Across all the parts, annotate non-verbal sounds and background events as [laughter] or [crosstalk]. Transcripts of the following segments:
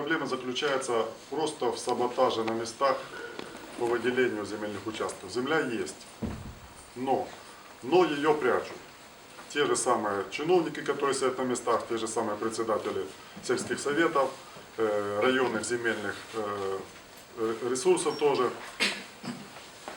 проблема заключается просто в саботаже на местах по выделению земельных участков. Земля есть, но, но ее прячут. Те же самые чиновники, которые сидят на местах, те же самые председатели сельских советов, э, районных земельных э, э, ресурсов тоже.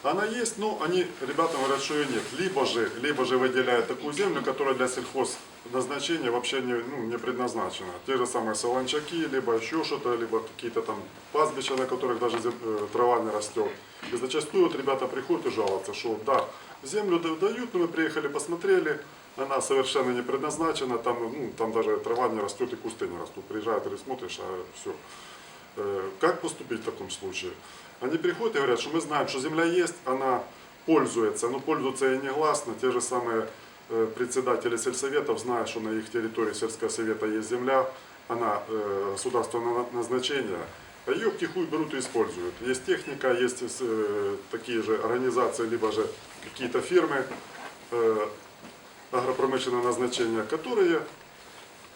Она есть, но они, ребята говорят, что ее нет. Либо же, либо же выделяют такую землю, которая для сельхозназначения вообще не, ну, не предназначена. Те же самые солончаки, либо еще что-то, либо какие-то там пастбища, на которых даже э, трава не растет. И зачастую вот ребята приходят и жалуются, что да, землю да- дают, мы приехали, посмотрели, она совершенно не предназначена, там, ну, там даже трава не растет и кусты не растут. Приезжают или смотришь, а все. Э, Как поступить в таком случае? Они приходят и говорят, что мы знаем, что земля есть, она пользуется, но пользуется и негласно. Те же самые э, председатели сельсоветов знают, что на их территории сельского совета есть земля, она э, государственного назначения, а ее втихую берут и используют. Есть техника, есть такие же организации, либо же какие-то фирмы агропромышленного назначения, которые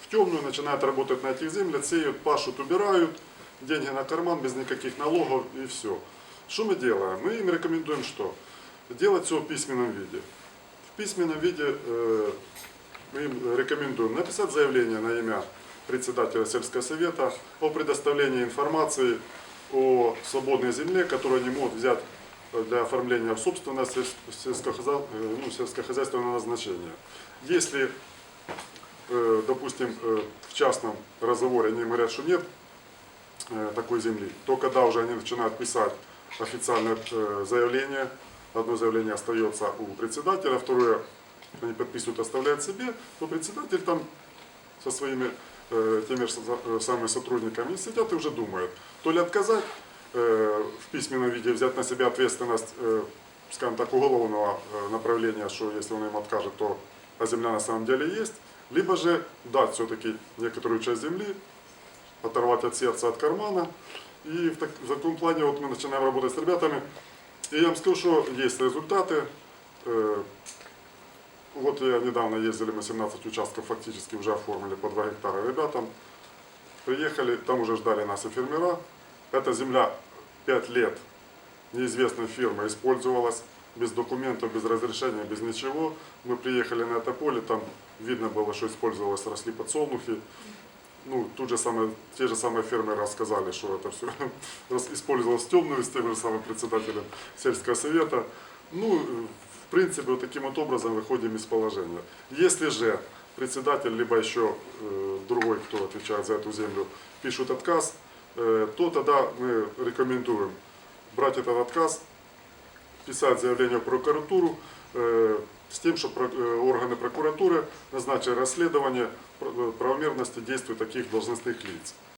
в темную начинают работать на этих землях, сеют, пашут, убирают, деньги на карман без никаких налогов и все. Что мы делаем? Мы им рекомендуем что? Делать все в письменном виде. В письменном виде э, мы им рекомендуем написать заявление на имя председателя сельского совета о предоставлении информации о свободной земле, которую они могут взять для оформления в собственность сельс- сельскохозя- э, ну, сельскохозяйственного назначения. Если э, допустим, э, в частном разговоре они говорят, что нет такой земли, то когда уже они начинают писать официальное э, заявление, одно заявление остается у председателя, второе они подписывают, оставляют себе, то председатель там со своими э, теми же э, самыми сотрудниками сидят и уже думают, то ли отказать э, в письменном виде, взять на себя ответственность, э, скажем так, уголовного э, направления, что если он им откажет, то а земля на самом деле есть, либо же дать все-таки некоторую часть земли, оторвать от сердца, от кармана. И в, так- в таком плане вот мы начинаем работать с ребятами. И я вам скажу, что есть результаты. Э, Вот я недавно ездили, мы 17 участков фактически уже оформили по 2 гектара ребятам. Приехали, там уже ждали нас и фермера. Эта земля 5 лет неизвестной фирмой использовалась без документов, без разрешения, без ничего. Мы приехали на это поле, там видно было, что использовалось, росли подсолнухи. Ну, тут же самые, те же самые фермеры рассказали, что это все [laughs] использовалось темную с тем же самым председателем сельского совета. Ну, в принципе, вот таким вот образом выходим из положения. Если же председатель, либо еще э, другой, кто отвечает за эту землю, пишут отказ, э, то тогда мы рекомендуем брать этот отказ, писать заявление в прокуратуру э, с тем, чтобы э, органы прокуратуры назначили расследование пр- правомерности действий таких должностных лиц.